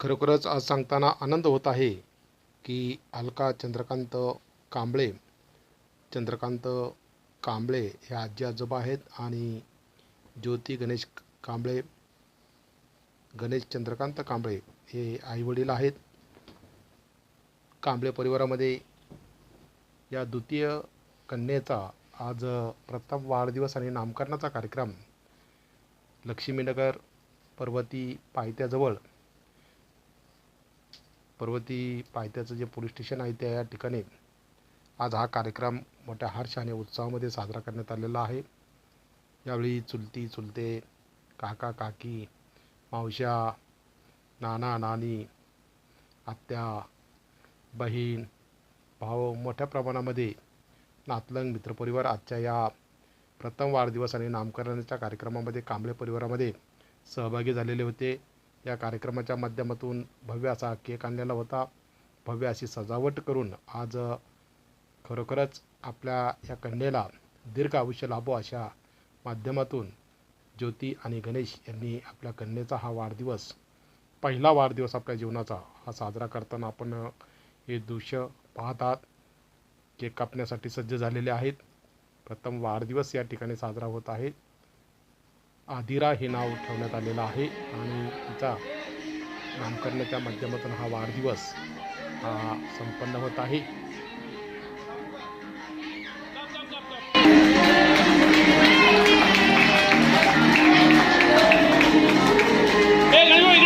खरोखरच आज सांगताना आनंद होत आहे की अलका चंद्रकांत कांबळे चंद्रकांत कांबळे हे आजी आजोबा आहेत आणि ज्योती गणेश कांबळे गणेश चंद्रकांत कांबळे हे आईवडील आहेत. कांबळे परिवारामध्ये या द्वितीय कन्येचा आज प्रथम वाढदिवस आणि नामकरणाचा कार्यक्रम लक्ष्मीनगर पर्वती पायथ्याजवळ पर्वती पायथ्याचं जे पोलीस स्टेशन आहे त्या या ठिकाणी आज हा कार्यक्रम मोठ्या हर्ष आणि उत्साहामध्ये साजरा करण्यात आलेला आहे. यावेळी चुलती चुलते काका काकी मावश्या नाना नानी आत्या बहीण भाऊ मोठ्या प्रमाणामध्ये नातलंग मित्रपरिवार आजच्या या प्रथम वाढदिवस आणि नामकरणाच्या कार्यक्रमामध्ये कांबळे परिवारामध्ये सहभागी झालेले होते. या कार्यक्रमाच्या माध्यमातून भव्य असा केक आणलेला होता. भव्य अशी सजावट करून आज खरोखरच आपल्या या कन्येला दीर्घ आयुष्य लाभो अशा माध्यमातून ज्योती आणि गणेश यांनी आपल्या कन्येचा हा वाढदिवस पहिला वाढदिवस आपल्या जीवनाचा हा साजरा करताना आपण हे दृश्य पाहतात. केक कापण्यासाठी सज्ज झालेले आहेत. प्रथम वाढदिवस या ठिकाणी साजरा होत आहे. आदिरा हे नाव ठेवण्यात आलेलं आहे. आणि तिचा नामकरणाच्या माध्यमातून हा वाढदिवस हा संपन्न होत आहे. ए गणेश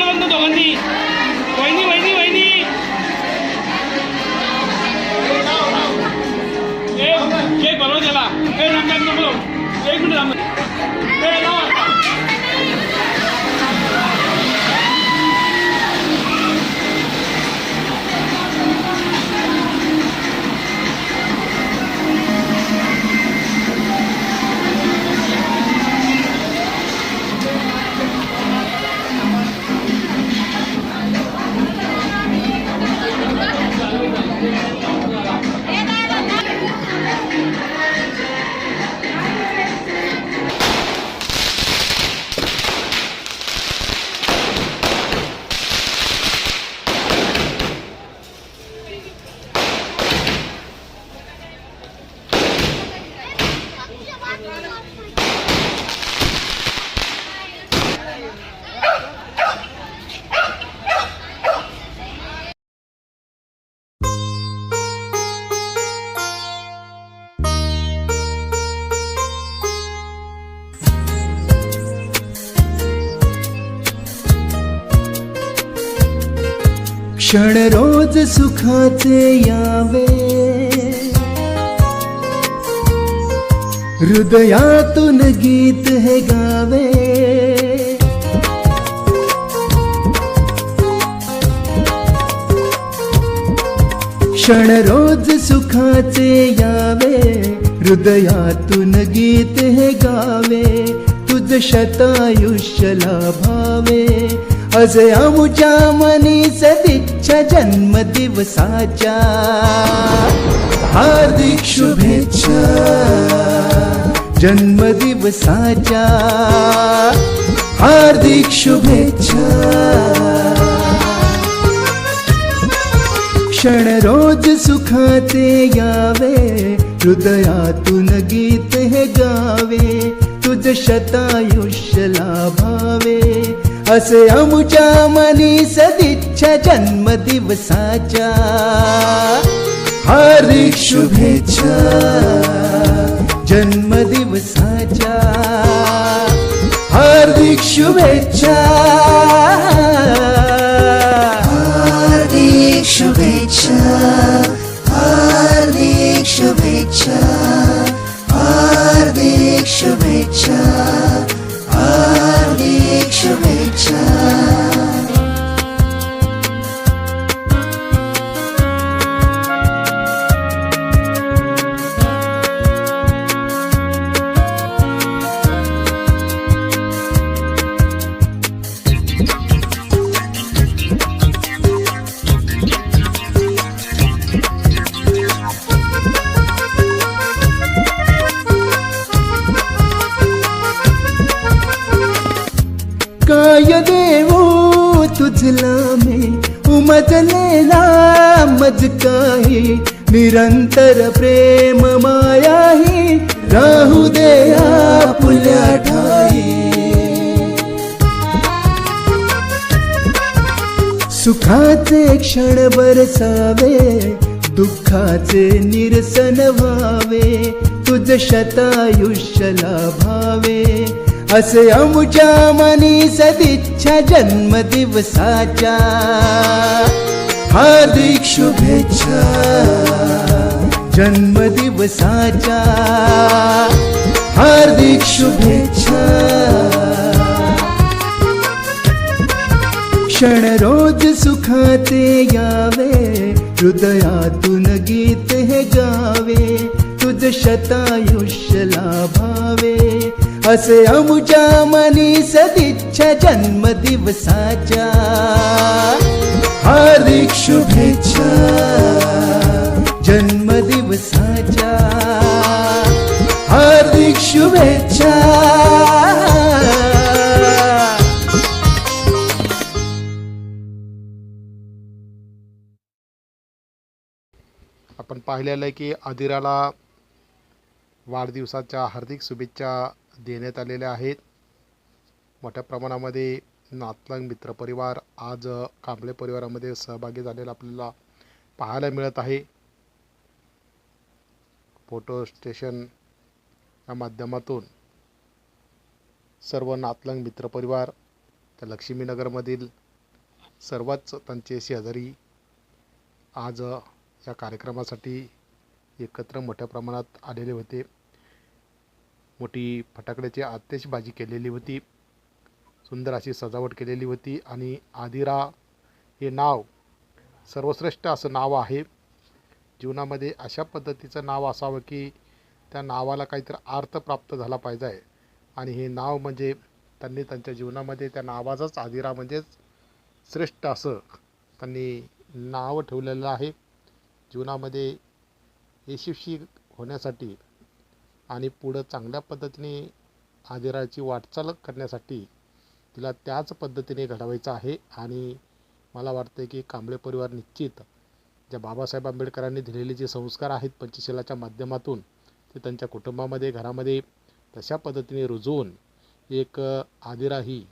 क्षण रोज सुखाचे यावे. हृदयातून गीत हे गावे. क्षण रोज सुखाचे यावे. हृदयातून गीत हे गावे. तुझ शतायुष्य लाभावे. असे आमुच्या मनी जन्म दिवसाच्या हार्दिक शुभेच्छा जन्मदिवसाच्या हार्दिक शुभेच्छा क्षण रोज सुखाते यावे हृदयातून गीत हे गावे तुझ शतायुष्य लाभावे. असे आमुच्या मनी सदिच्छा जन्मदिवसाच्या. हार्दिक शुभेच्छा जन्मदिवसाच्या. हार्दिक शुभेच्छा. हार्दिक शुभेच्छा. हार्दिक शुभेच्छा. काय देवो तुझला मे उमजलेला मज काही. निरंतर प्रेम मायाही राहू दे आपुल्या ठाई. सुखाचे क्षण बरसावे दुःखाचे निरसन व्हावे. तुझ शतायुष्य लाभावे असे अमुच्या मनी सदिच्छा जन्म दिवसाच्या हार्दिक शुभेच्छा जन्म दिवसाच्या हार्दिक शुभेच्छा. क्षण रोज सुखाते यावे हृदयातून गीत हे गावे तुझ शतायुष्य लाभावे. असे अमुच्या मनी सदिच्छा जन्म दिवसाच्या हार्दिक शुभेच्छा जन्म दिवसाच्या हार्दिक शुभेच्छा. आपण पाहिलेलं आहे की आदिराला वाढदिवसाच्या हार्दिक शुभेच्छा देण्यात आलेल्या आहेत. मोठ्या प्रमाणामध्ये नातलंग मित्रपरिवार आज कांबळे परिवारामध्ये सहभागी झालेला आपल्याला पाहायला मिळत आहे. फोटो स्टेशन या माध्यमातून सर्व नातलंग मित्रपरिवार त्या लक्ष्मीनगरमधील सर्वच त्यांचे शेजारी आज या कार्यक्रमासाठी एकत्र मोठ्या प्रमाणात आलेले होते. मोठी फटाकड्याची आतिषबाजी केलेली होती. सुंदर अशी सजावट केलेली होती आणि आदिरा हे नाव सर्वश्रेष्ठ असं नाव आहे. जीवनामध्ये अशा पद्धतीचं नाव असावं की त्या नावाला काहीतरी अर्थ प्राप्त झाला पाहिजे आणि हे नाव म्हणजे त्यांनी त्यांच्या जीवनामध्ये त्या नावाचाच आदिरा म्हणजेच श्रेष्ठ असं त्यांनी नाव ठेवलेलं आहे. जीवनामध्ये यशस्वी होण्यासाठी आणि पुढं चांगल्या पद्धतीने आदिराची वाटचाल करण्यासाठी तिला त्याच पद्धतीने घडवायचं आहे. आणि मला वाटतं की कांबळे परिवार निश्चित ज्या बाबासाहेब आंबेडकरांनी दिलेले जे संस्कार आहेत पंचशिलाच्या माध्यमातून ते त्यांच्या कुटुंबामध्ये घरामध्ये तशा पद्धतीने रुजवून एक आदिरा ही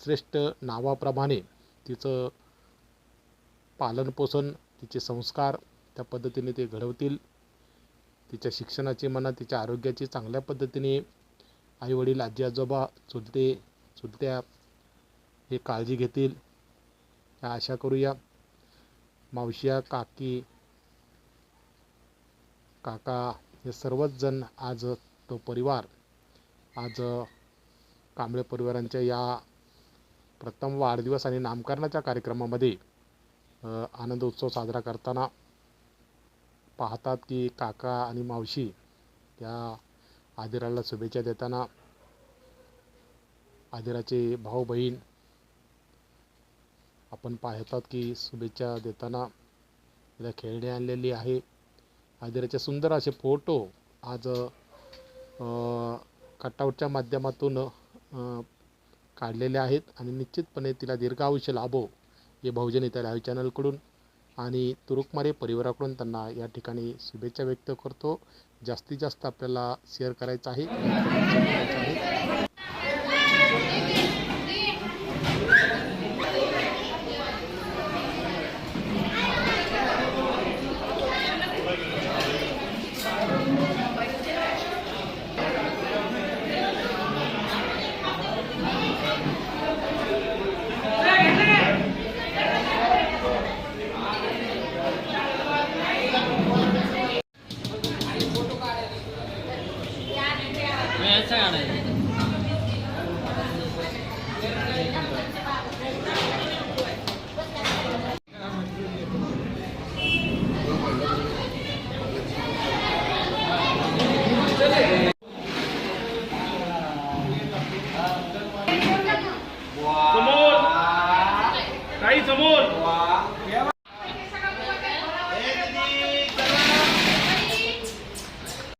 श्रेष्ठ नावाप्रमाणे तिचं पालनपोषण तिचे संस्कार त्या पद्धतीने ते घडवतील. तिच्या शिक्षणाची म्हणा तिच्या आरोग्याची चांगल्या पद्धतीने आईवडील आजी आजोबा चुलते चुलत्या हे काळजी घेतील. या आशा करूया. मावशिया काकी काका हे सर्वच जण आज तो परिवार आज कांबळे परिवारांच्या या प्रथम वाढदिवस आणि नामकरणाच्या कार्यक्रमामध्ये आनंद उत्सव साजरा करताना पाहतात की काका आणि मावशी त्या आदिराला शुभेच्छा देताना आदिराचे भाऊ बहीण आपण पाहतात की शुभेच्छा देताना तिला खेळणी आणलेली आहे. आदिराचे सुंदर असे फोटो आज कटआउटच्या माध्यमातून काढलेले आहेत आणि निश्चितपणे तिला दीर्घ आयुष्य लाभो. हे बहुजन इतर लाईव्ह चॅनलकडून आणि तुरुकमारे परिवाराकडून त्यांना या ठिकाणी शुभेच्छा व्यक्त करतो. जास्तीत जास्त आपल्याला शेअर करायचं आहे.